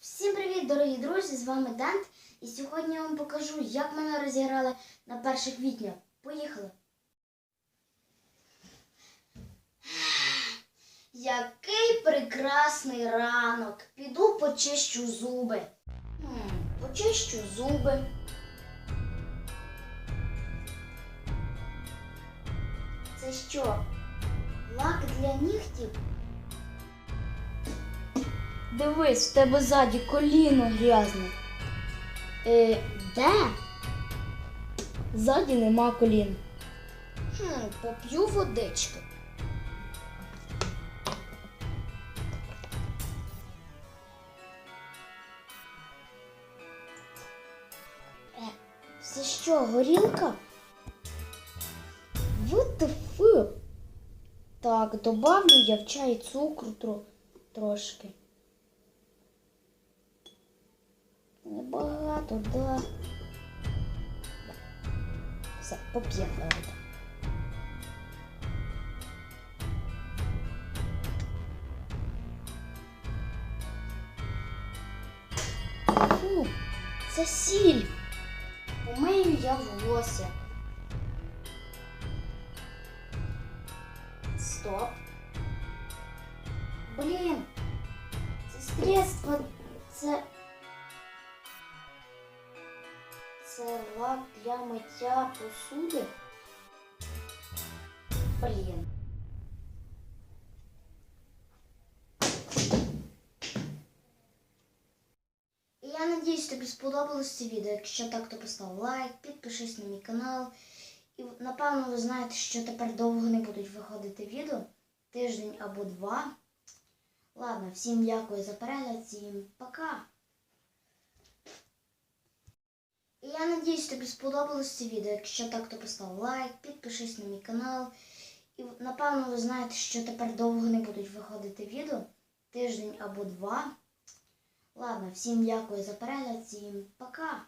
Всім привіт, дорогі друзі! З вами Дант. І сьогодні я вам покажу, як мене розіграли на 1 квітня. Поїхали! Який прекрасний ранок! Піду почищу зуби. Почищу зуби. Це що? Лак для нігтів? Дивись, в тебе ззаді коліно грязне. Е, де? Ззаді нема колін. Хм, поп'ю водички. Е, це що, горілка? What the fuck? Так, добавлю я в чай цукру тро- трошки. Небагато, да. Все, поп'ємо давайте. Фу, це сіль. Помию я волосся. Стоп. Блін. Це средство. Це. Лак для миття посуди. Блін. Я надіюсь, тобі сподобалось це відео. Якщо так, то постав лайк, підпишись на мій канал. І напевно ви знаєте, що тепер довго не будуть виходити відео. Тиждень або два. Ладно, всім дякую за перегляд, всім пока. І я надіюсь, тобі сподобалось це відео. Якщо так, то постав лайк, підпишись на мій канал. І напевно ви знаєте, що тепер довго не будуть виходити відео. Тиждень або два. Ладно, всім дякую за перегляд, всім пока.